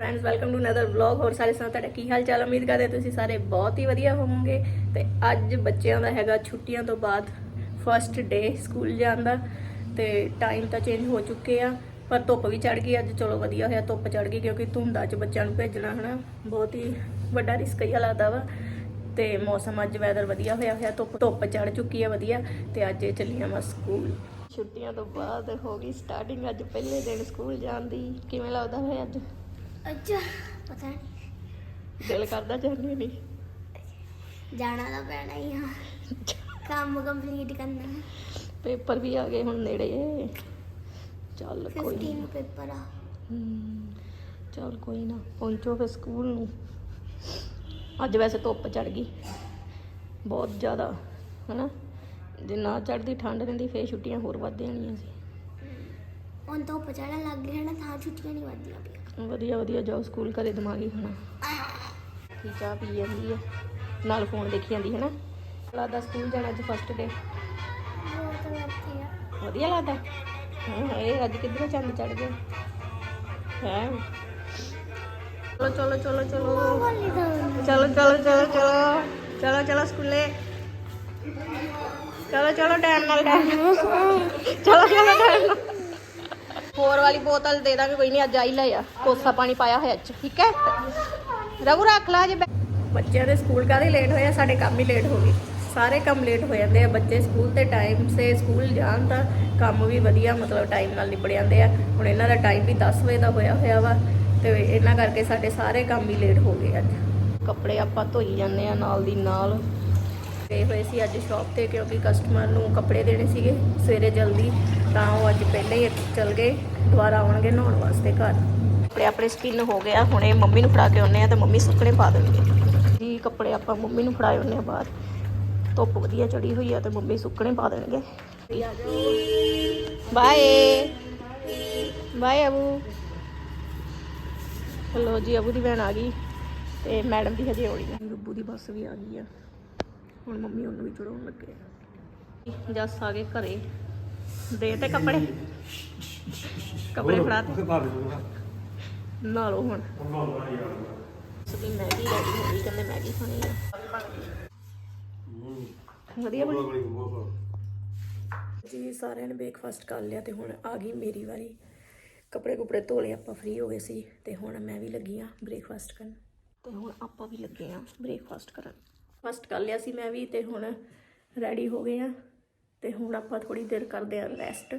Friends welcome to another vlog ਹੋਰ ਸਾਰੇ ਸਾਥ ਤੁਹਾਡਾ ਕੀ ਹਾਲ ਚਾਲ? ਉਮੀਦ ਕਰਦੇ ਹਾਂ ਤੁਸੀਂ ਸਾਰੇ ਬਹੁਤ ਹੀ ਵਧੀਆ ਹੋਵੋਗੇ। ਤੇ ਅੱਜ ਬੱਚਿਆਂ ਦਾ ਹੈਗਾ ਛੁੱਟੀਆਂ ਤੋਂ ਬਾਅਦ ਫਰਸਟ ਡੇ ਸਕੂਲ ਜਾਣ ਦਾ। ਤੇ ਟਾਈਮ ਤਾਂ ਚੇਂਜ ਹੋ ਚੁੱਕੇ ਆ, ਪਰ ਧੁੱਪ ਵੀ ਚੜ ਗਈ। ਅੱਜ ਚਲੋ ਵਧੀਆ ਹੋਇਆ, ਧੁੱਪ ਚੜ ਗਈ ਕਿਉਂਕਿ ਧੁੰਦਾਂ 'ਚ ਬੱਚਿਆਂ ਨੂੰ ਭੇਜਣਾ ਹਨਾ, ਬਹੁਤ ਹੀ ਵੱਡਾ ਰਿਸਕ ਹੀ ਲੱਗਦਾ ਵਾ। ਤੇ ਮੌਸਮ ਅੱਜ ਵੈਦਰ ਵਧੀਆ ਹੋਇਆ ਹੋਇਆ, ਧੁੱਪ ਧੁੱਪ ਚੜ ਚੁੱਕੀ ਆ ਵਧੀਆ। ਤੇ ਅੱਜ ਇਹ ਚੱਲੀਆਂ ਵਾ ਸਕੂਲ ਛੁੱਟੀਆਂ ਤੋਂ ਬਾਅਦ ਹੋ ਗਈ ਸਟਾਰਟਿੰਗ ਅੱਜ ਪਹਿਲੇ ਦਿਨ ਸਕੂਲ ਜਾਣ ਦੀ। ਕਿਵੇਂ ਲੱਗਦਾ ਹੋਇਆ ਅੱਜ? ਅੱਛਾ ਪਤਾ ਨਹੀਂ ਦਿਲ ਕਰਦਾ ਜਾਂਦੇ ਨਹੀਂ ਜਾਣਾ ਤਾਂ ਪੈਣਾ ਹੀ ਆ। ਕੰਮ ਕੰਪਲੀਟ ਕਰਨਾ ਹੈ। ਪੇਪਰ ਵੀ ਆ ਗਏ ਹੁਣ ਨੇੜੇ। ਚੱਲ ਕੋਈ 15 ਨਾ ਪੇਪਰ ਆ। ਹਮ, ਚੱਲ ਕੋਈ ਨਾ ਪਹੁੰਚੋ ਫਿਰ ਸਕੂਲ ਨੂੰ। ਅੱਜ ਵੈਸੇ ਧੁੱਪ ਚੜ ਗਈ। ਬਹੁਤ ਜ਼ਿਆਦਾ ਹਨਾ। ਜੇ ਨਾ ਚੜਦੀ ਠੰਡ ਰਹਿੰਦੀ ਫੇਰ ਛੁੱਟੀਆਂ ਹੋਰ ਵੱਧ ਜਾਣੀਆਂ ਸੀ। ਹੁਣ ਤੋਂ ਪਚਾੜਾ ਲੱਗ ਗਿਆ ਨਾ ਤਾਂ ਛੁੱਟੀਆਂ ਨਹੀਂ ਵੱਧਦੀਆਂ ਪਈਆਂ। ਵਧੀਆ ਵਧੀਆ ਜਾਓ ਸਕੂਲ ਘਰੇ ਦਿਮਾਗੀ ਖਾਣਾ ਕੀ ਚਾਹ ਪੀ ਜਾਂਦੀ ਹੈ ਨਾਲ ਫੋਨ ਦੇਖੀ ਜਾਂਦੀ ਹੈ ਨਾ ਲੱਗਦਾ ਸਕੂਲ ਜਾਣਾ ਅੱਜ ਫਸਟ ਡੇ ਬਹੁਤ ਵਧੀਆ ਲੱਗਦਾ ਹਾਂ ਇਹ ਅੱਜ ਕਿੱਧਰੋਂ ਚੰਦ ਚੜ ਗਿਆ? ਹੈ? ਚਲੋ ਚਲੋ ਚਲੋ ਚਲੋ। ਬੋਲੀ ਚਲੋ ਚਲੋ ਚਲੋ ਚਲੋ। ਚਲੋ ਚਲੋ ਸਕੂਲੇ। ਚਲੋ ਚਲੋ ਟਾਈਮ ਨਾਲ ਟਾਈਮ ਚਲੋ ਚਲੋ ਟਾਈਮ ਨਾਲ। ਹੋਰ ਵਾਲੀ ਬੋਤਲ ਦੇ ਦਾਂਗੇ ਕੋਈ ਨਹੀਂ ਅੱਜ ਆਈ ਲੈ ਆ। ਕੋਸਾ ਪਾਣੀ ਪਾਇਆ ਹੋਇਆ ਚ ਠੀਕ ਹੈ? ਰਘੂ ਰੱਖ ਲਾ ਜੇ ਬੱਚਿਆਂ ਦੇ ਸਕੂਲ ਕਾਹਦੇ ਲੇਟ ਹੋਏ ਆ? ਸਾਡੇ ਕੰਮ ਹੀ ਲੇਟ ਹੋ ਗਏ। ਸਾਰੇ ਕੰਮ ਲੇਟ ਹੋ ਜਾਂਦੇ ਆ। ਬੱਚੇ ਸਕੂਲ ਤੇ ਟਾਈਮ ਸੇ ਸਕੂਲ ਜਾਣ ਤਾਂ ਕੰਮ ਵੀ ਵਧੀਆ ਮਤਲਬ ਟਾਈਮ ਨਾਲ ਨਿਬੜ ਜਾਂਦੇ ਆ। ਹੁਣ ਇਹਨਾਂ ਦਾ ਟਾਈਮ ਵੀ 10 ਵਜੇ ਦਾ ਹੋਇਆ ਹੋਇਆ ਵਾ ਤੇ ਇਹਨਾਂ ਕਰਕੇ ਸਾਡੇ ਸਾਰੇ ਕੰਮ ਹੀ ਲੇਟ ਹੋ ਗਏ ਅੱਜ। ਕੱਪੜੇ ਆਪਾਂ ਧੋਈ ਜਾਂਦੇ ਆ ਨਾਲ ਦੀ ਨਾਲ। ਗਏ ਹੋਏ ਸੀ ਅੱਜ ਸ਼ਾਪ ਤੇ ਕਿਉਂਕਿ ਕਸਟਮਰ ਨੂੰ ਕੱਪੜੇ ਦੇਣੇ ਸੀਗੇ ਸਵੇਰੇ ਜਲਦੀ, ਤਾਂ ਉਹ ਅੱਜ ਪਹਿਲਾਂ ਹੀ ਚਲ ਗਏ, ਦੁਬਾਰਾ ਆਉਣਗੇ ਨਹਾਉਣ ਵਾਸਤੇ ਘਰ। ਕੱਪੜੇ ਆਪਣੇ ਸਕਿਨ ਹੋ ਗਿਆ ਹੁਣੇ ਮੰਮੀ ਨੂੰ ਫੜਾ ਕੇ ਆਉਨੇ ਆ ਤੇ ਮੰਮੀ ਸੁੱਕਣੇ ਪਾ ਦੇਣਗੇ। ਜੀ, ਕੱਪੜੇ ਆਪਾਂ ਮੰਮੀ ਨੂੰ ਫੜਾਏ ਆਉਨੇ ਆ ਬਾਹਰ। ਧੁੱਪ ਵਧੀਆ ਚੜੀ ਹੋਈ ਆ ਤੇ ਮੰਮੀ ਸੁੱਕਣੇ ਪਾ ਦੇਣਗੇ। ਬਾਏ। ਬਾਏ ਅਬੂ। ਚਲੋ ਜੀ, ਅਬੂ ਦੀ ਭੈਣ ਆ ਗਈ ਤੇ ਮੈਡਮ ਦੀ ਹਜੇ ਆਉਣੀ ਆ। ਗੱਬੂ ਦੀ ਬੱਸ ਵੀ ਆ ਗਈ ਆ। ਹੁਣ ਮੰਮੀ ਉਹਨੂੰ ਵੀ ਚੜਾਉਣ ਲੱਗੇ ਜੱਸ ਆ ਗਏ ਘਰੇ। ਦੇ ਤੇ ਕੱਪੜੇ। ਕੱਪੜੇ ਫੜਾ ਤੇ। ਨਾ ਹੁਣ। ਸਭੀ ਮੈਗੀ ਰੈਡੀ ਹੋ ਗਈ ਕਹਿੰਦੇ ਮੈਗੀ ਖਾਣੀ ਆ। ਵਧੀਆ ਬਣੀ। ਜੀ ਸਾਰਿਆਂ ਨੇ ਬ੍ਰੇਕਫਾਸਟ ਕਰ ਲਿਆ ਤੇ ਹੁਣ ਆ ਗਈ ਮੇਰੀ ਵਾਰੀ। ਕੱਪੜੇ ਕੁਪੜੇ ਧੋ ਲਏ ਆਪਾਂ ਫ੍ਰੀ ਹੋ ਗਏ ਸੀ। ਤੇ ਹੁਣ ਮੈਂ ਵੀ ਲੱਗੀ ਆ ਬ੍ਰੇਕਫਾਸਟ ਕਰਨ। ਤੇ ਹੁਣ ਆਪਾਂ ਵੀ ਲੱਗੇ ਆ ਬ੍ਰੇਕਫਾਸਟ ਕਰਨ। ਫਸਟ ਕਰ ਲਿਆ ਸੀ ਮੈਂ ਵੀ ਤੇ ਹੁਣ ਰੈਡੀ ਹੋ ਗਏ ਆ। ਤੇ ਹੁਣ ਆਪਾਂ ਥੋੜੀ ਦੇਰ ਕਰਦੇ ਆ ਰੈਸਟ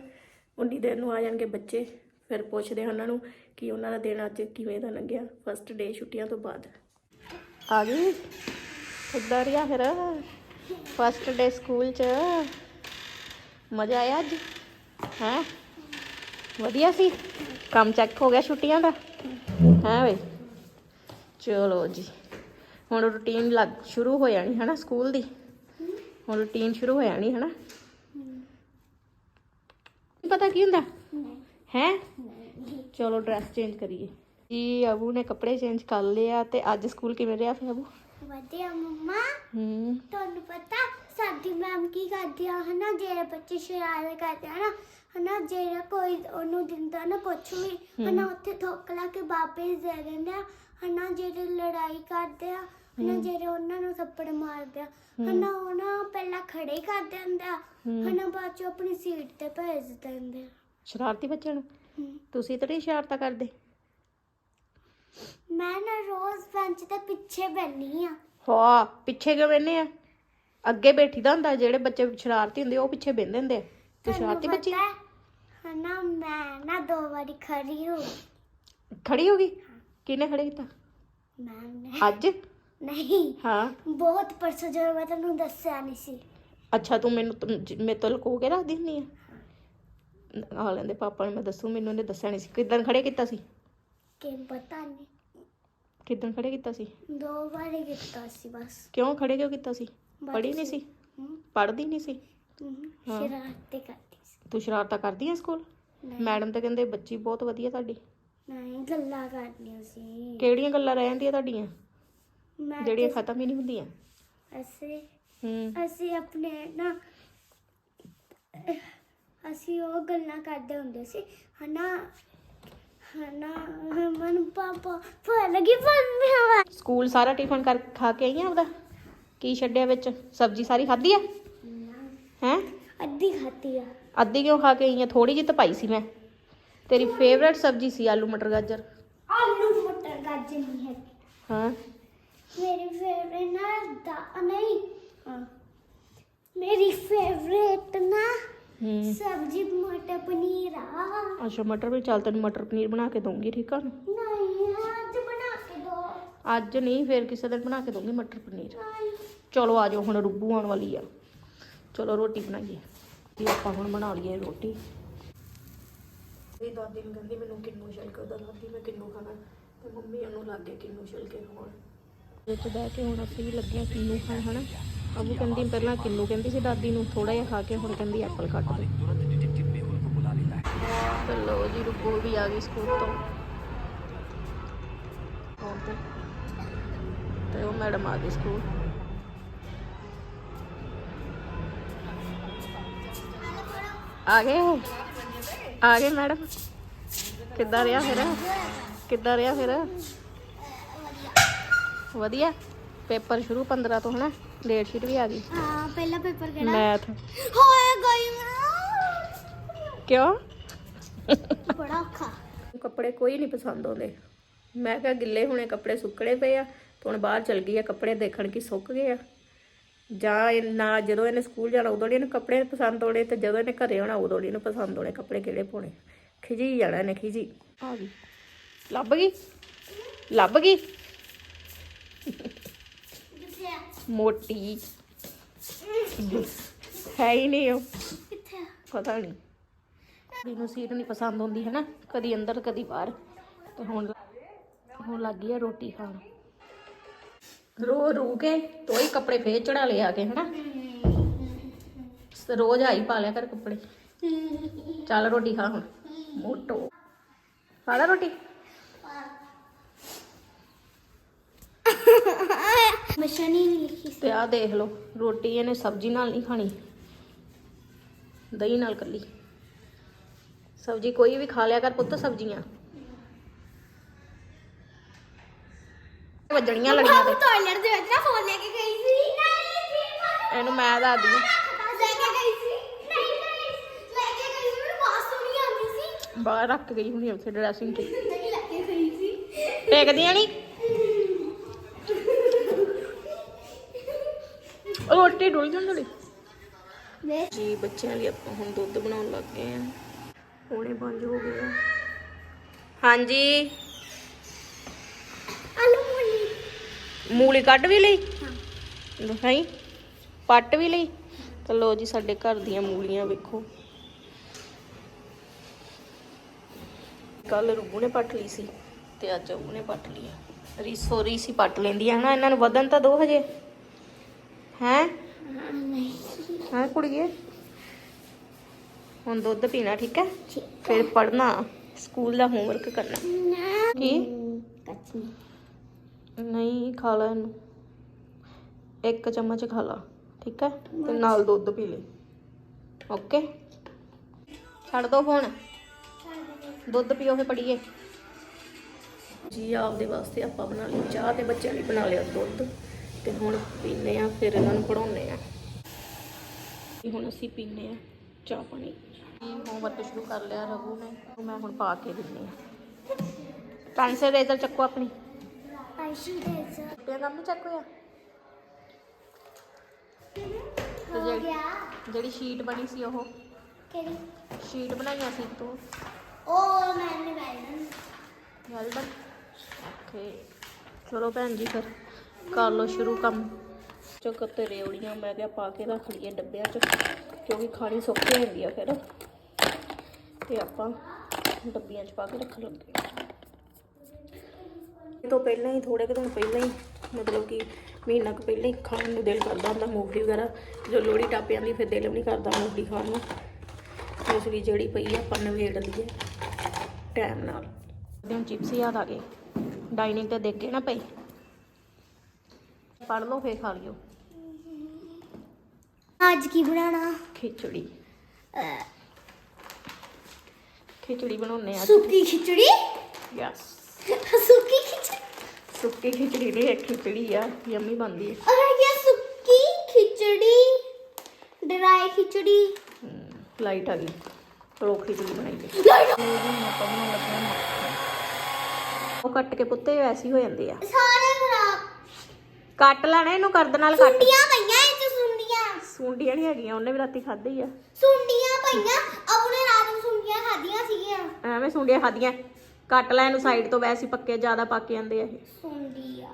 ਉਨੀ ਦੇਰ ਨੂੰ ਆ ਜਾਣਗੇ ਬੱਚੇ। ਫਿਰ ਪੁੱਛਦੇ ਆ ਉਹਨਾਂ ਨੂੰ ਕਿ ਉਹਨਾਂ ਦਾ ਦਿਨ ਅੱਜ ਕਿਵੇਂ ਦਾ ਲੰਘਿਆ। ਫਸਟ ਡੇ ਛੁੱਟੀਆਂ ਤੋਂ ਬਾਅਦ। ਆ ਗਈ? ਕਿੱਦਾਂ ਰਿਹਾ ਫਿਰ। ਫਸਟ ਡੇ ਸਕੂਲ ਚ। ਮਜ਼ਾ ਆਇਆ ਅੱਜ? ਹੈ? ਵਧੀਆ ਸੀ? ਕੰਮ ਚੈੱਕ ਹੋ ਗਿਆ ਛੁੱਟੀਆਂ ਦਾ? ਹੈ ਵੇ? ਚਲੋ ਜੀ। ਹੁਣ ਰੁਟੀਨ ਲੱਗ ਸ਼ੁਰੂ ਹੋ ਜਾਣੀ ਹੈ ਨਾ ਸਕੂਲ ਦੀ? ਹੁਣ ਰੁਟੀਨ ਸ਼ੁਰੂ ਹੋ ਜਾਣੀ ਹੈ ਨਾ ਪਤਾ ਕੀ ਹੁੰਦਾ? ਹੈ? ਚਲੋ ਡਰੈਸ ਚੇਂਜ ਕਰੀਏ। ਜੀ ਅਬੂ ਨੇ ਕੱਪੜੇ ਚੇਂਜ ਕਰ ਲਿਆ ਤੇ ਅੱਜ ਸਕੂਲ ਕਿਵੇਂ ਰਿਹਾ ਫਿਰ ਅਬੂ? ਵਧੀਆ ਮੰਮਾ। ਹੂੰ। ਤੁਹਾਨੂੰ ਪਤਾ ਸਾਡੀ ਮੈਮ ਕੀ ਕਰਦੀ ਆ ਹਨਾ ਜਿਹੜੇ ਬੱਚੇ ਸ਼ਰਾਰਤ ਕਰਦੇ ਆ ਨਾ ਹਨਾ ਜਿਹੜਾ ਕੋਈ ਉਹਨੂੰ ਦਿੰਦਾ ਨਾ ਕੁਛ ਵੀ ਹਨਾ ਉੱਥੇ ਥੋਕ ਲਾ ਕੇ ਵਾਪਸ ਦੇ ਦਿੰਦੇ ਆ ਹਨਾ ਜਿਹੜੇ ਲੜਾਈ ਕਰਦੇ ਆ ਹਨਾ ਜਿਹੜੇ ਉਹਨਾਂ ਨੂੰ ਥੱਪੜ ਮਾਰਦੇ ਆ ਹਨਾ ਉਹਨਾਂ ਪਹਿਲਾਂ ਖੜੇ ਕਰ ਦਿੰਦੇ ਆ ਹਨਾ ਬਾਅਦ ਚ ਆਪਣੀ ਸੀਟ ਤੇ ਭੇਜ ਦਿੰਦੇ ਆ। ਸ਼ਰਾਰਤੀ ਬੱਚਿਆਂ ਨੂੰ? ਹਮ। ਤੁਸੀਂ ਤਾਂ ਨਹੀਂ ਸ਼ਰਾਰਤਾਂ ਕਰਦੇ? ਮੈਂ ਨਾ ਰੋਜ਼ ਬੈਂਚ ਤੇ ਪਿੱਛੇ ਬੈਣੀ ਆ। ਹਾਂ ਪਿੱਛੇ ਕਿਉਂ ਬੈਨੇ ਆ? ਅੱਗੇ ਬੈਠੀ ਦਾ ਹੁੰਦਾ ਜਿਹੜੇ ਬੱਚੇ ਸ਼ਰਾਰਤੀ ਹੁੰਦੇ ਉਹ ਪਿੱਛੇ ਬਹਿੰਦੇ ਹੁੰਦੇ ਆ। ਤੂੰ ਸ਼ਰਾਰਤੀ ਬੱਚੀ? ਹਨਾ ਮੈਂ ਨਾ ਦੋ ਵਾਰੀ ਖੜੀ ਹੋ ਖੜੀ ਹੋ ਗਈ? ਕਿਹਨੇ ਖੜੇ ਕੀਤਾ? ਮੈਮ ਨੇ। ਅੱਜ? ਨਹੀਂ। ਹਾਂ। ਬਹੁਤ ਪਰਸੋਂ ਜਦੋਂ ਮੈਂ ਤੁਹਾਨੂੰ ਦੱਸਿਆ ਨਹੀਂ ਸੀ। ਅੱਛਾ ਤੂੰ ਮੈਨੂੰ ਮੇਰੇ ਤੋਂ ਲੁਕੋ ਕੇ ਰੱਖ ਦਿੰਦੀ ਆ? ਆ ਲੈਂਦੇ ਪਾਪਾ ਨੂੰ ਮੈਂ ਦੱਸੂ ਮੈਨੂੰ ਉਹਨੇ ਦੱਸਿਆ ਨਹੀਂ ਸੀ। ਕਿਦਾਂ ਖੜੇ ਕੀਤਾ ਸੀ? ਕਿ ਪਤਾ ਨਹੀਂ। ਕਿਦਾਂ ਖੜੇ ਕੀਤਾ ਸੀ? ਦੋ ਵਾਰੀ ਕੀਤਾ ਸੀ ਬਸ। ਕਿਉਂ ਖੜੇ ਕਿਉਂ ਕੀਤਾ ਸੀ? ਪੜ੍ਹੀ ਨਹੀਂ ਸੀ? ਪੜ੍ਹਦੀ ਨਹੀਂ ਸੀ? ਹਾਂ। ਸ਼ਰਾਰਤੀ ਕਰਦੀ ਸੀ। ਤੂੰ ਸ਼ਰਾਰਤਾਂ ਕਰਦੀ ਆ ਸਕੂਲ? ਨਹੀਂ। ਮੈਡਮ ਤਾਂ ਕਹਿੰਦੇ ਬੱਚੀ ਬਹੁਤ ਵਧੀਆ ਤੁਹਾਡੀ। ਨਹੀਂ ਗੱਲਾਂ ਕਰਦੀਆਂ ਸੀ। ਕਿਹੜੀਆਂ ਗੱਲਾਂ ਰਹਿ ਜਾਂਦੀਆਂ ਤੁਹਾਡੀਆਂ? ਮੈਂ ਜਿਹੜੀਆਂ ਤੇ- ਖਤਮ ਹੀ ਨਹੀਂ ਹੁੰਦੀਆਂ। ਅਸੀਂ ਹੂੰ। ਅਸੀਂ ਆਪਣੇ ਨਾ ਅਸੀਂ ਉਹ ਗੱਲਾਂ ਕਰਦੇ ਹੁੰਦੇ ਸੀ ਹਨਾ ਹਨਾ ਮਨ ਪਾਪਾ ਫਲ ਲੱਗੀ ਫਲ ਮੈਂ। ਸਕੂਲ ਸਾਰਾ ਟਿਫਨ ਕਰ ਖਾ ਕੇ ਆਈ ਆ ਉਹਦਾ ਕੀ ਛੱਡਿਆ ਵਿੱਚ? ਸਬਜ਼ੀ ਸਾਰੀ ਖਾਧੀ ਆ? ਹੈ? ਅੱਧੀ ਖਾਤੀ ਆ। ਅੱਧੀ ਕਿਉਂ ਖਾ ਕੇ ਆਈ ਆ? ਥੋੜੀ ਜਿਹੀ ਤਾਂ ਪਾਈ ਸੀ ਮੈਂ। ਤੇਰੀ ਫੇਵਰੇਟ ਸਬਜ਼ੀ ਸੀ ਆਲੂ ਮਟਰ ਗਾਜਰ। ਆਲੂ ਮਟਰ ਗਾਜਰ ਨਹੀਂ ਹੈ ਹਾਂ। ਮੇਰੀ ਫੇਵਰੇਟ ਨਾ ਦਾ ਨਹੀਂ। ਮੇਰੀ ਫੇਵਰੇਟ ਨਾ ਹੂੰ। ਸਬਜੀ ਮਟਰ ਪਨੀਰ ਆ। ਅੱਛਾ ਮਟਰ ਵੀ ਚੱਲ ਤੈਨੂੰ ਮਟਰ ਪਨੀਰ ਬਣਾ ਕੇ ਦਊਂਗੀ ਠੀਕ ਆ? ਨਹੀਂ ਅੱਜ ਬਣਾ ਕੇ ਦੋ। ਅੱਜ ਨਹੀਂ ਫੇਰ ਕਿਸੇ ਦਿਨ ਬਣਾ ਕੇ ਦਊਂਗੀ ਮਟਰ ਪਨੀਰ। ਨਹੀਂ। ਚਲੋ ਆ ਜਾਓ ਹੁਣ ਰੁੱਬੂ ਆਉਣ ਵਾਲੀ ਆ। ਚਲੋ ਰੋਟੀ ਬਣਾਈਏ। ਤੇ ਆਪਾਂ ਹੁਣ ਬਣਾ ਲਈਏ ਰੋਟੀ। ਇਹ ਦਾਦੀ ਨੂੰ ਕਹਿੰਦੀ ਮੈਨੂੰ ਕਿੰਨੂ ਛਿਲਕੇ ਦਾ ਦਾਦੀ ਮੈਂ ਕਿੰਨੂ ਖਾਣਾ। ਤੇ ਮੰਮੀ ਉਹਨੂੰ ਲੱਗੇ ਕਿੰਨੂ ਛਿਲਕੇ ਖਾਣ ਵਿੱਚ ਬਹਿ ਕੇ ਹੁਣ ਅਸੀਂ ਵੀ ਲੱਗੇ ਕਿੰਨੂ ਖਾਣ, ਹਨਾ? ਅਬੂ ਕਹਿੰਦੀ ਪਹਿਲਾਂ ਕਿੰਨੂ, ਕਹਿੰਦੀ ਸੀ ਦਾਦੀ ਨੂੰ ਥੋੜਾ ਜਿਹਾ ਖਾ ਕੇ, ਹੁਣ ਕਹਿੰਦੀ ਐਪਲ ਕੱਟ ਦੇ। ਤੇ ਜੀ ਰੁੱਬੂ ਵੀ ਆ ਗਈ ਸਕੂਲ ਤੋਂ। ਤੇ? ਉਹ ਮੈਡਮ ਆ ਗਈ ਸਕੂਲ। ਆ ਗਏ ਆ ਗਏ ਮੈਡਮ? ਕਿੱਦਾਂ ਰਿਹਾ ਫਿਰ? ਕਿੱਦਾਂ ਰਿਹਾ ਫਿਰ? ਵਧੀਆ। ਪੇਪਰ ਸ਼ੁਰੂ 15 ਤੋਂ ਹਨਾ ਡੇਟ ਸ਼ੀਟ ਵੀ ਆ ਗਈ। ਹਾਂ ਪਹਿਲਾ ਪੇਪਰ ਕਿਹੜਾ? ਮੈਥ ਹੋਏ ਗਈ ਕਿਉਂ? ਬੜਾ ਔਖਾ। ਕੱਪੜੇ ਕੋਈ ਨਹੀਂ ਪਸੰਦ ਆਉਂਦੇ। ਮੈਂ ਕਿਹਾ ਗਿੱਲੇ ਹੋਣੇ ਕੱਪੜੇ ਸੁੱਕਣੇ ਪਏ ਆ ਤੇ ਹੁਣ ਬਾਹਰ ਚਲ ਗਈ ਆ ਕੱਪੜੇ ਦੇਖਣ ਕੀ ਸੁੱਕ ਗਏ ਆ। ਜਾਂ ਨਾ ਜਦੋਂ ਇਹਨੇ ਸਕੂਲ ਜਾਣਾ ਉਦੋਂ ਇਹਨੂੰ ਕੱਪੜੇ ਪਸੰਦ ਆਉਣੇ ਤੇ ਜਦੋਂ ਇਹਨੇ ਘਰੇ ਆਉਣਾ ਉਦੋਂ ਇਹਨੂੰ ਪਸੰਦ ਆਉਣੇ ਕੱਪੜੇ ਕਿਹੜੇ ਪਾਉਣੇ। ਖਿਜੀ ਜਾਣਾ ਇਹਨੇ ਖਿਜੀ। ਆ ਗਈ। ਲੱਭ ਗਈ? ਲੱਭ ਗਈ? ਮੋਟੀ। ਹੈ ਹੀ ਨਹੀਂ ਉਹ। ਪਤਾ ਨਹੀਂ। ਮੈਨੂੰ ਸੀਟ ਨਹੀਂ ਪਸੰਦ ਆਉਂਦੀ ਹੈ ਨਾ ਕਦੀ ਅੰਦਰ, ਕਦੀ ਬਾਹਰ। ਤੇ ਹੁਣ ਹੁਣ ਲੱਗ ਗਈ ਆ ਰੋਟੀ ਖਾਣ। ਰੋ, ਰੂ ਕੇ ਤੋਈ ਕੱਪੜੇ ਫੇਰ ਚੜਾ ਲਿਆ ਕੇ, ਹਨਾ? ਰੋਜ਼ ਆਈ ਪਾ ਲਿਆ ਕਰ ਕੱਪੜੇ। ਚੱਲ ਰੋਟੀ ਖਾ ਹੁਣ। ਮੋਟੋ। ਖਾ ਲੈ ਰੋਟੀ? ਮਸ਼ੀਨ ਹੀ ਨਹੀਂ ਲਿਖੀ ਸੀ। ਤੇ ਆਹ ਦੇਖ ਲਓ ਰੋਟੀ ਇਹਨੇ ਸਬਜ਼ੀ ਨਾਲ ਨਹੀਂ ਖਾਣੀ। ਦਹੀਂ ਨਾਲ ਕੱਲੀ। ਸਬਜ਼ੀ ਕੋਈ ਵੀ ਖਾ ਲਿਆ ਕਰ ਪੁੱਤ ਸਬਜ਼ੀਆਂ। ਵੱਜਣੀਆਂ ਲੜੀਆਂ ਤੇ। ਟਾਇਲਟ ਦੇ ਵਿੱਚ ਨਾ ਫੋਨ ਲੈ ਕੇ ਗਈ ਸੀ। ਨਹੀਂ ਇਹਨੂੰ ਮੈਂ ਦੱਸਦੀ। ਹਾਂ ਲੈ ਕੇ ਗਈ ਸੀ। ਨਹੀਂ ਨਹੀਂ ਲੈ ਕੇ ਗਈ ਸੀ ਮੈਨੂੰ ਬਾਤ ਸੁਣੀ ਆਉਂਦੀ ਸੀ। ਬਾਹਰ ਰੱਖ ਗਈ ਹੁਣੀ ਉੱਥੇ ਡਰੈਸਿੰਗ ਤੇ। ਨਹੀਂ ਲੈ ਕੇ ਗਈ ਸੀ। ਟੇਕਦੀਆਂ ਨਹੀਂ? ਰੋਟੀ ਡੁੱਲ ਜਾਂਦੀ ਵੇ। ਜੀ ਬੱਚਿਆਂ ਲਈ ਆਪਾਂ ਹੁਣ ਦੁੱਧ ਬਣਾਉਣ ਲੱਗ ਗਏ ਆ। ਪੌਣੇ ਪੰਜ ਹੋ ਗਏ ਆ। ਹਾਂਜੀ। ਆਲੂ ਮੂਲੀ। ਮੂਲੀ ਕੱਢ ਵੀ ਲਈ? ਦਿਖਾਈ ਪੱਟ ਵੀ ਲਈ? ਤਾਂ ਲੋ ਜੀ ਸਾਡੇ ਘਰ ਦੀਆਂ ਮੂਲੀਆਂ ਵੇਖੋ। ਕੱਲ ਰੂਬੂ ਨੇ ਪੱਟ ਲਈ ਸੀ ਤੇ ਅੱਜ ਉਹ ਨੇ ਪੱਟ ਲਈ ਆ। ਰੀਸੋ ਰੀਸੀ ਪੱਟ ਲੈਂਦੀ ਆ ਹਨਾ ਇਹਨਾਂ ਨੂੰ ਵਧਣ ਤਾਂ ਦੋ ਹਜੇ। ਹੈ? ਹਾਂ ਕੁੜੀਏ। ਹੁਣ ਦੁੱਧ ਪੀਣਾ ਠੀਕ ਹੈ? ਫਿਰ ਪੜ੍ਹਨਾ ਸਕੂਲ ਦਾ ਹੋਮਵਰਕ ਕਰਨਾ। ਕੀ? ਕੱਚ ਨਹੀਂ। ਖਾ ਲੈ ਇਹਨੂੰ। ਇੱਕ ਚਮਚ ਖਾ ਲਾ ਠੀਕ ਹੈ? ਤੇ ਨਾਲ ਦੁੱਧ ਪੀ ਲੈ। ਓਕੇ? ਛੱਡ ਦੋ ਫੋਨ। ਦੁੱਧ ਪੀਓ ਫੇ ਪੜੀਏ ਜੀ ਆਪਦੇ ਵਾਸਤੇ ਆਪਾਂ ਬਣਾ ਲਈ ਚਾਹ ਤੇ ਬੱਚਿਆਂ ਲਈ ਬਣਾ ਲਿਆ ਦੁੱਧ। ਤੇ ਹੁਣ ਪੀਨੇ ਆ ਫਿਰ ਇਹਨਾਂ ਨੂੰ ਪੜਾਉਨੇ ਆ ਹੁਣ ਅਸੀਂ ਪੀਨੇ ਆ ਚਾਹ ਪਾਣੀ। ਹੋਮਵਰਕ ਸ਼ੁਰੂ ਕਰ ਲਿਆ ਰਘੂ ਨੇ ਉਹ ਮੈਂ ਹੁਣ ਪਾ ਕੇ ਦਿੰਨੀ ਆ ਪੈਨਸਲ ਰੇਜ਼ਰ ਚੱਕੋ ਆਪਣੀ। ਪੈਨਸਲ ਰੇਜ਼ਰ ਛੁੱਟੀਆਂ ਕੰਮ ਚੱਕੋ ਆ ਜਿਹੜੀ ਸ਼ੀਟ ਬਣੀ ਸੀ ਉਹ? ਕਿਹੜੀ? ਸ਼ੀਟ ਬਣਾਈਆਂ ਸੀ ਤੂੰ ਉਹ ਮੈਨੇ ਮੈਲਨ ਮੈਲਬਨ ਓਕੇ ਚਲੋ ਭੈਣ ਜੀ ਫਿਰ। ਕਰ ਲਓ ਸ਼ੁਰੂ ਕੰਮ। ਚੁੱਕ ਤੇ ਰੇਵੜੀਆਂ ਮੈਂ ਕਿਹਾ ਪਾ ਕੇ ਰੱਖ ਲਈਏ ਡੱਬਿਆਂ 'ਚ, ਕਿਉਂਕਿ ਖਾਣੀ ਸੌਖੀ ਹੁੰਦੀ ਆ ਫਿਰ। ਤੇ ਆਪਾਂ ਡੱਬੀਆਂ 'ਚ ਪਾ ਕੇ ਰੱਖ ਲੱਗੇ ਇਹ ਤੋਂ ਪਹਿਲਾਂ ਹੀ ਥੋੜੇ ਕੁ ਦਿਨ ਪਹਿਲਾਂ ਹੀ, ਮਤਲਬ ਕਿ ਮਹੀਨਾ ਕੁ ਪਹਿਲਾਂ ਹੀ ਖਾਣ ਨੂੰ ਦਿਲ ਕਰਦਾ ਹੁੰਦਾ ਮੂੰਗਫਲੀ ਵਗੈਰਾ। ਜੋ ਲੋਹੜੀ ਟੱਪ ਜਾਂਦੀ ਫਿਰ ਦਿਲ ਵੀ ਨਹੀਂ ਕਰਦਾ ਮੂੰਗਫਲੀ ਖਾਣ ਨੂੰ। ਇਸ ਲਈ ਜਿਹੜੀ ਪਈ ਆ, ਆਪਾਂ ਨਵੇੜ ਲਈਏ ਟਾਈਮ ਨਾਲ। ਦਿਨ ਚਿਪਸ ਯਾਦ ਆ ਗਏ। ਡਾਈਨਿੰਗ ਤੇ ਦੇਖ ਕੇ ਨਾ ਪਈ ਪੜ ਲਓ ਫੇਰ ਖਾ ਲਿਓ। ਅੱਜ ਕੀ ਬਣਾਣਾ ਖਿਚੜੀ। ਖਿਚੜੀ ਬਣਾਉਨੇ ਆ ਸੁੱਕੀ ਖਿਚੜੀ? ਯੈਸ ਸੁੱਕੀ ਖਿਚੜੀ? ਸੁੱਕੀ ਖਿਚੜੀ ਨਹੀਂ ਖਿਚੜੀ ਆ ਯੰਮੀ ਬਣਦੀ ਹੈ ਅਗਰ ਇਹ ਸੁੱਕੀ ਖਿਚੜੀ ਡਰਾਈ ਖਿਚੜੀ। ਲਾਈਟ ਆ ਗਈ। ਚਲੋ ਖਿਚੜੀ ਬਣਾਈਏ ਲਾਈਟ ਉਹ ਕੱਟ ਕੇ ਪੁੱਤੇ ਐਸੀ ਹੋ ਜਾਂਦੇ ਆ। ਕੱਟ ਲੈਣਾ ਇਹਨੂੰ ਕਰਦ ਨਾਲ ਕੱਟ। ਸੁੰਡੀਆਂ ਪਈਆਂ ਇਹ ਚ ਸੁੰਡੀਆਂ। ਸੁੰਡੀਆਂ ਨਹੀਂ ਹੈਗੀਆਂ ਉਹਨੇ ਵੀ ਰਾਤੀ ਖਾਧੀ ਆ। ਸੁੰਡੀਆਂ ਪਈਆਂ ਆਪਣੇ ਰਾਤ ਨੂੰ ਸੁੰਡੀਆਂ ਖਾਧੀਆਂ ਸੀਗੀਆਂ। ਐਵੇਂ ਸੁੰਡੀਆਂ ਖਾਧੀਆਂ। ਕੱਟ ਲੈ ਇਹਨੂੰ ਸਾਈਡ ਤੋਂ ਵੈਸੇ ਪੱਕੇ ਜ਼ਿਆਦਾ ਪੱਕ ਜਾਂਦੇ ਆ ਇਹ। ਸੁੰਡੀਆਂ।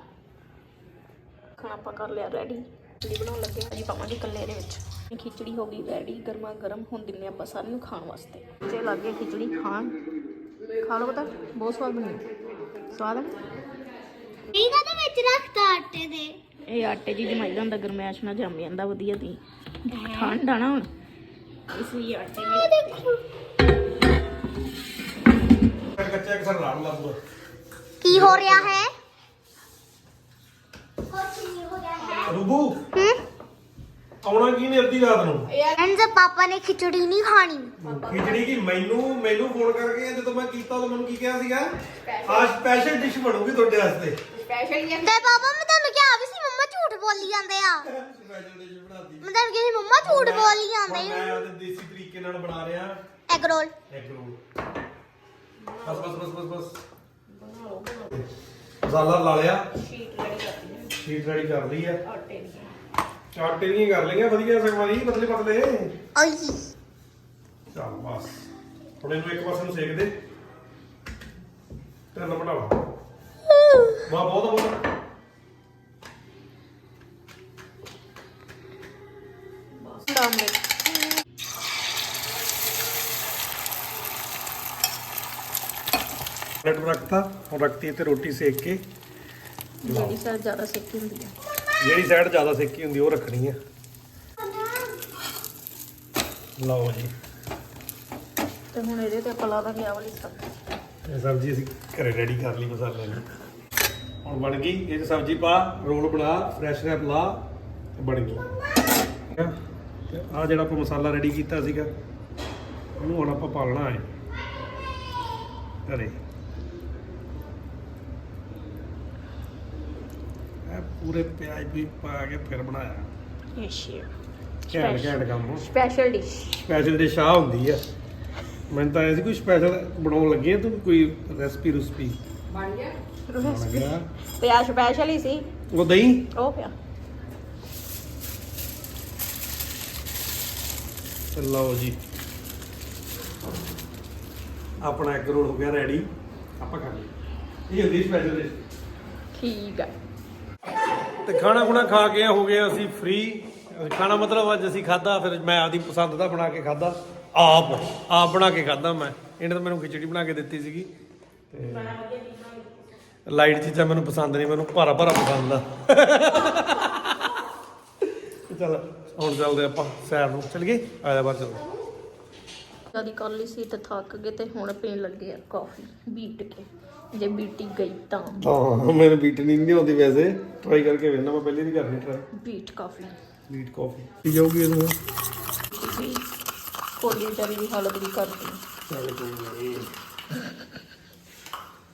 ਖਾਣਾ ਆਪਾਂ ਕਰ ਲਿਆ ਰੈਡੀ ਖਿਚੜੀ ਬਣਾਉਣ ਲੱਗੇ ਹਾਂ ਜੀ ਪਾਵਾਂਗੇ ਕੱਲੇ ਦੇ ਵਿੱਚ। ਖਿਚੜੀ ਹੋ ਗਈ ਰੈਡੀ ਗਰਮਾ ਗਰਮ। ਹੁਣ ਦਿੰਨੇ ਆਪਾਂ ਸਾਰਿਆਂ ਨੂੰ ਖਾਣ ਵਾਸਤੇ। ਜੇ ਲੱਗ ਗਏ ਖਿਚੜੀ ਖਾਣ। ਖਾ ਲਓ ਪਤਾ ਬਹੁਤ ਸਵਾਦ ਬਣੀ। ਸਵਾਦ ਹੈ ਠੀਕ ਆ ਵਿੱਚ ਰੱਖਤਾ ਆਟੇ ਦੇ। ਇਹ ਆਟੇ ਦੀ ਜਮਾਈ ਦਾ ਹੁੰਦਾ ਗਰਮੈਸ਼ ਨਾਲ ਜੰਮ ਜਾਂਦਾ ਵਧੀਆ ਦੀ ਠੰਡ ਆ ਨਾ ਹੁਣ। ਇਸ ਲਈ ਆਟੇ ਆ ਦੇਖੋ। ਕੱਚਾ ਇੱਕ ਸਰ ਰਾਣ ਲੱਗ ਕੀ ਹੋ ਰਿਹਾ ਹੈ? ਕੁਛ ਨਹੀਂ ਹੋ ਰਿਹਾ ਹੈ। ਰੂਬੂ ਹਮ ਆਉਣਾ ਕੀ ਨੇ ਅੱਧੀ ਰਾਤ ਨੂੰ? ਐਂਡ ਪਾਪਾ ਨੇ ਖਿਚੜੀ ਨਹੀਂ ਖਾਣੀ। ਖਿਚੜੀ ਕੀ? ਮੈਨੂੰ ਮੈਨੂੰ ਫੋਨ ਕਰਕੇ ਜਦੋਂ ਮੈਂ ਕੀਤਾ ਤਾਂ ਮੈਨੂੰ ਕੀ ਕਿਹਾ ਸੀਗਾ? ਆ ਸਪੈਸ਼ਲ ਡਿਸ਼ ਬਣੂਗੀ ਤੁਹਾਡੇ ਵਾਸਤੇ। ਸਪੈਸ਼ਲ ਹੀ ਤੇ ਪਾਪਾ ਮੈਂ ਤੁਹਾਨੂੰ ਕਿਹਾ ਵੀ ਸੀ ਮੰਮਾ ਝੂਠ ਬੋਲੀ ਜਾਂਦੇ ਆ। ਸਪੈਸ਼ਲ ਡਿਸ਼ ਬਣਾਦੀ ਮੈਂ ਤੁਹਾਨੂੰ ਕਿਹਾ ਸੀ ਮੰਮਾ ਝੂਠ ਬੋਲੀ ਜਾਂਦੇ ਮੈਂ ਉਹਦੇ ਦੇਸੀ ਤਰੀਕੇ ਨਾਲ ਬਣਾ ਰਿਹਾ। ਐਗ ਰੋਲ ਐਗ ਰੋਲ ਬਸ ਬਸ ਬਸ ਬਸ ਬਸ। ਮਸਾਲਾ ਲਾ ਲਿਆ। ਸ਼ੀਟ ਰੈਡੀ ਕਰਦੀ ਹੈ ਸ਼ੀਟ ਰੈਡੀ ਕਰ ਲਈ ਆ। ਆਟੇ ਦੀ। ਆਟੇ ਦੀਆਂ ਕਰ ਲਈਆਂ ਵਧੀਆ ਸਗਵਾਰੀ ਪਤਲੇ ਪਤਲੇ। ਓਏ ਚੱਲ ਬਸ। ਹੁਣ ਇਹਨੂੰ ਇੱਕ ਪਾਸੇ ਨੂੰ ਸੇਕ ਦੇ। ਤੇ ਲਪਟਾ ਲਾ ਵਾਹ ਬਹੁਤ ਆ, ਬਹੁਤ ਆ। ਆਮਲੇਟ ਪਲੇਟ ਰੱਖਤਾ ਹੁਣ ਰੱਖਤੀ ਤੇ ਰੋਟੀ ਸੇਕ ਕੇ। ਜਿਹੜੀ ਸਾਈਡ ਜ਼ਿਆਦਾ ਸਿੱਕੀ ਹੁੰਦੀ ਹੈ ਜਿਹੜੀ ਸਾਈਡ ਜ਼ਿਆਦਾ ਸੇਕੀ ਹੁੰਦੀ ਉਹ ਰੱਖਣੀ ਆ। ਲਓ ਜੀ। ਤੇ ਹੁਣ ਇਹਦੇ ਤੇ ਆਪਾਂ ਲਾ ਦਾਂਗੇ ਆਹ ਵਾਲੀ ਸਬਜ਼ੀ। ਇਹ ਸਬਜ਼ੀ ਅਸੀਂ ਘਰੇ ਰੈਡੀ ਕਰ ਲਈ ਮਸਾਲੇ ਨਾਲ ਹੁਣ ਬਣ ਗਈ ਇਹ ਸਬਜ਼ੀ ਪਾ ਰੋਲ ਬਣਾ ਫਰੈਸ਼ ਰੈਪ ਲਾ ਤੇ ਬਣ ਗਈ। ਆ? ਤੇ ਆ ਜਿਹੜਾ ਆਪਾਂ ਮਸਾਲਾ ਰੈਡੀ ਕੀਤਾ ਸੀਗਾ ਉਹਨੂੰ ਹੁਣ ਆਪਾਂ ਪਾਲਣਾ ਹੈ। ਘਰੇ ਇਹ ਪੂਰੇ ਪਿਆਜ਼ ਵੀ ਪਾ ਕੇ ਫਿਰ ਬਣਾਇਆ। ਇਹ ਸ਼ੇਰ ਘੈਂਟ ਘੈਂਟ ਕੰਮ ਸਪੈਸ਼ਲ ਡਿਸ਼ ਸਪੈਸ਼ਲ ਡਿਸ਼ ਆ ਹੁੰਦੀ ਆ। ਮੈਨੂੰ ਤਾਂ ਐ ਸੀ ਕੋਈ ਸਪੈਸ਼ਲ ਬਣਾਉਣ ਲੱਗੇ ਆ ਤੂੰ ਕੋਈ ਰੈਸਪੀ ਰੁਸਪੀ? ਬਣ ਗਿਆ। ਗਿਆ ਤੇ ਆ ਸਪੈਸ਼ਲ ਹੀ ਸੀ। ਉਹ ਦਹੀਂ? ਉਹ ਪਿਆ। ਤੇ ਲਓ ਜੀ। ਆਪਣਾ ਐਗ ਰੋਲ ਹੋ ਗਿਆ ਰੈਡੀ ਆਪਾਂ ਕਰ ਲਈ ਇਹ ਹੁੰਦੀ ਸਪੈਸ਼ਲ ਡਿਸ਼ ਠੀਕ ਆ। ਤੇ ਖਾਣਾ ਖੁਣਾ ਖਾ ਕੇ ਹੋ ਗਏ ਅਸੀਂ ਫ੍ਰੀ ਖਾਣਾ ਮਤਲਬ ਅੱਜ ਅਸੀਂ ਖਾਦਾ ਫਿਰ ਮੈਂ ਆਪਦੀ ਪਸੰਦ ਦਾ ਬਣਾ ਕੇ ਖਾਦਾ ਆਪ ਆਪ ਬਣਾ ਕੇ ਖਾਦਾ ਮੈਂ। ਇਹਨੇ ਤਾਂ ਮੈਨੂੰ ਖਿਚੜੀ ਬਣਾ ਕੇ ਦਿੱਤੀ ਸੀਗੀ। ਤੇ ਲਾਈਟ ਚੀਜ਼ਾਂ ਮੈਨੂੰ ਪਸੰਦ ਨਹੀਂ ਮੈਨੂੰ ਭਾਰਾ ਭਾਰਾ ਪਸੰਦ ਆ। ਚਲ ਹੁਣ ਚੱਲਦੇ ਆਪਾਂ ਸੈਰ ਨੂੰ। ਚੱਲ ਗਏ? ਆ ਜਾ ਬਾਹਰ ਚੱਲਦੇ ਜਦੀ ਕਰ ਲਈ ਸੀ ਤੇ ਥੱਕ ਗਏ ਤੇ ਹੁਣ ਪੀਣ ਲੱਗੇ ਆ ਕਾਫੀ ਬੀਟ ਕੇ। ਜੇ ਬੀਟੀ ਗਈ ਤਾਂ। ਹਾਂ ਮੈਨੂੰ ਬੀਟਣੀ ਨਹੀਂ ਆਉਂਦੀ ਵੈਸੇ। ਟਰਾਈ ਕਰਕੇ ਵੇਖਣਾ ਮੈਂ ਪਹਿਲੇ ਨਹੀਂ ਕਰਨੀ try beet coffee beet coffee ਪੀ ਜਾਊਗੀ ਇਹਨੂੰ। ਕੋਲੀ ਦੀ ਹਾਲਤ ਵੀ ਕਰਦੀ। ਚੱਲ ਕੋਈ ਨਹੀਂ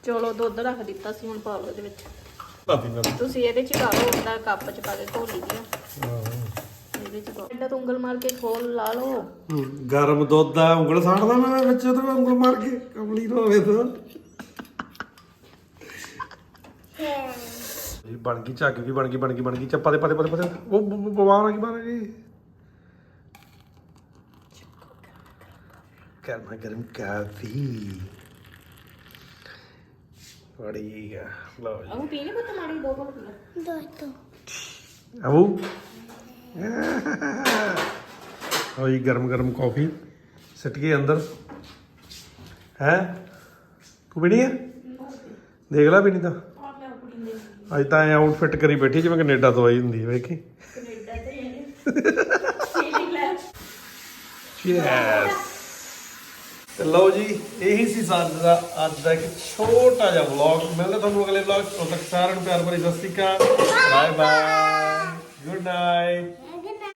ਚਲੋ ਦੁੱਧ ਰੱਖ ਦਿੱਤਾ ਸੀ ਹੁਣ ਪਾ ਲਓ ਇਹਦੇ ਵਿੱਚ। ਕਾਫੀ ਨਾਲ ਤੁਸੀਂ ਇਹਦੇ ਚ ਪਾ ਲਓ ਉਹਦਾ ਕੱਪ ਚ ਪਾ ਕੇ ਘੋਲ ਹਾਂ। ਇਹਦੇ ਚ ਪਾਓ ਇਹਦਾ ਉਂਗਲ ਮਾਰ ਕੇ ਖੋਲ ਲਾ ਲਓ। ਹਮ, ਗਰਮ ਦੁੱਧ ਆ ਉਂਗਲ ਸਾੜਦਾ ਮੈਂ ਵਿੱਚ ਤੇ ਉਂਗਲ ਮਾਰ ਕੇ ਕਮਲੀ ਨਾ ਹੋਵੇ ਤਾਂ। ਇਹ ਬਣ ਗਈ ਝੱਗ ਵੀ ਬਣ ਗਈ ਬਣ ਗਈ ਬਣ ਗਈ। ਚੱਪਾ ਦੇ ਪਤੇ ਉਹ ਬਵਾਰ ਆ ਗਈ ਬਾਹਰ ਆ ਗਈ। ਗਰਮਾ ਗਰਮ ਕਾਫੀ। ਬੜੀ ਆ। ਲਓ ਜੀ। ਅਮੂ ਪੀਣੀ ਪੁੱਤ ਮਾੜੀ ਦੋ ਘੁੱਟ ਪੀ ਲੈ। ਦੋਸਤੋ। ਅਬੂ ਹੋਈ ਗਰਮ ਗਰਮ ਕਾਫੀ ਸਿੱਟ ਗਈ ਅੰਦਰ। ਹੈ? ਤੂੰ ਪੀਣੀ ਹੈ ਦੇਖ ਲੈ ਪੀਣੀ ਤਾਂ। ਅੱਜ ਤਾਂ ਐ ਆਊਟਫਿਟ ਕਰੀ ਬੈਠੀ ਜਿਵੇਂ ਕੈਨੇਡਾ ਤੋਂ ਆਈ ਹੁੰਦੀ ਹੈ ਵੇਖੀ। ਯੈਸ ਤੇ ਲਓ ਜੀ ਇਹੀ ਸੀ ਸਾਡਾ ਅੱਜ ਦਾ ਇੱਕ ਛੋਟਾ ਜਿਹਾ ਵਲੌਗ ਮਿਲਦਾ ਤੁਹਾਨੂੰ ਅਗਲੇ ਵਲੌਗ ਤੱਕ ਸਾਰਿਆਂ ਨੂੰ ਪਿਆਰ ਭਰੀ ਸਤਿ ਸ਼੍ਰੀ ਅਕਾਲ। Bye bye good night